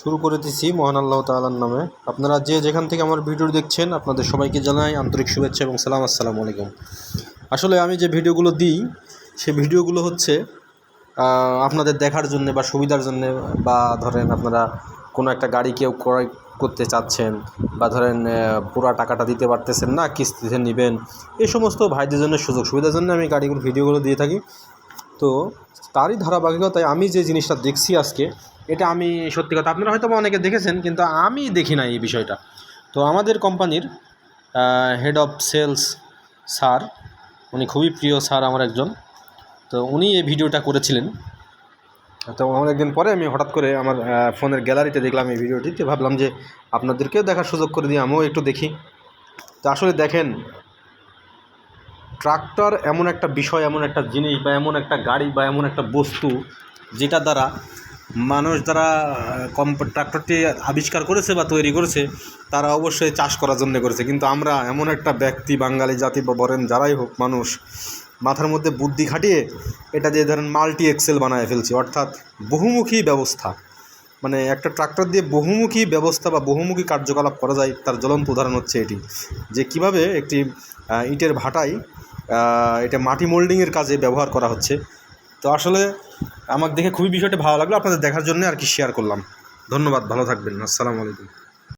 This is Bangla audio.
শুরু করে দিচ্ছি মহান আল্লাহ তাআলার নামে। আপনারা যে যেখান থেকে আমার ভিডিও দেখছেন, আপনাদের সবাইকে জানাই আন্তরিক শুভেচ্ছা এবং সালাম, আসসালামু আলাইকুম। আসলে আমি যে ভিডিওগুলো দিই, সে ভিডিওগুলো হচ্ছে আপনাদের দেখার জন্য বা সুবিধার জন্য বা ধরেন আপনারা কোনো একটা গাড়ি কেউ ক্রয় করতে চাচ্ছেন বা ধরেন পুরা টাকাটা দিতে পারতেছেন না, কিস্তিতে নেবেন এই সমস্ত ভাইদের জন্য সুযোগ সুবিধার জন্য আমি গাড়িগুলো, ভিডিওগুলো দিয়ে থাকি। তো তারই ধারাবাহিকতায় আমি যে জিনিসটা দেখছি আজকে এটা আমি সত্যি কথা, আপনারা হয়তো অনেকে দেখেছেন, কিন্তু আমি দেখি না এই বিষয়টা। তো আমাদের কোম্পানির হেড অফ সেলস স্যার, উনি খুবই প্রিয় স্যার আমার একজন। তো উনি এই ভিডিওটা করেছিলেন। তো অনেকদিন পরে আমি হঠাৎ করে আমার ফোনের গ্যালারিতে দেখলাম এই ভিডিওটি, তো ভাবলাম যে আপনাদেরকেও দেখার সুযোগ করে দিই, আমিও একটু দেখি। তো আসলে দেখেন, ট্রাক্টর এমন একটা বিষয়, এমন একটা জিনিস, বা এমন একটা গাড়ি, বা এমন একটা বস্তু, যেটা দ্বারা মানুষ যারা কম ট্রাক্টরটি আবিষ্কার করেছে বা তৈরি করেছে, তারা অবশ্যই চাষ করার জন্য করেছে। কিন্তু আমরা এমন একটা ব্যক্তি, বাঙালি জাতি বা বরেন যারাই হোক মানুষ, মাথার মধ্যে বুদ্ধি খাটিয়ে এটা দিয়ে ধরেন মাল্টি এক্সেল বানায় ফেলছি। অর্থাৎ বহুমুখী ব্যবস্থা। মানে একটা ট্রাক্টর দিয়ে বহুমুখী ব্যবস্থা বা বহুমুখী কার্যকলাপ করা যায়, তার জ্বলন্ত উদাহরণ হচ্ছে এটি। যে কীভাবে একটি ইটের ভাটায় এটা মাটি মোল্ডিংয়ের কাজে ব্যবহার করা হচ্ছে তো আসলে আমার দেখে খুবই বিষয়টা ভালো লাগল। আপনাদের দেখার জন্য আর কি শেয়ার করলাম। ধন্যবাদ, ভালো থাকবেন। আসসালামু আলাইকুম।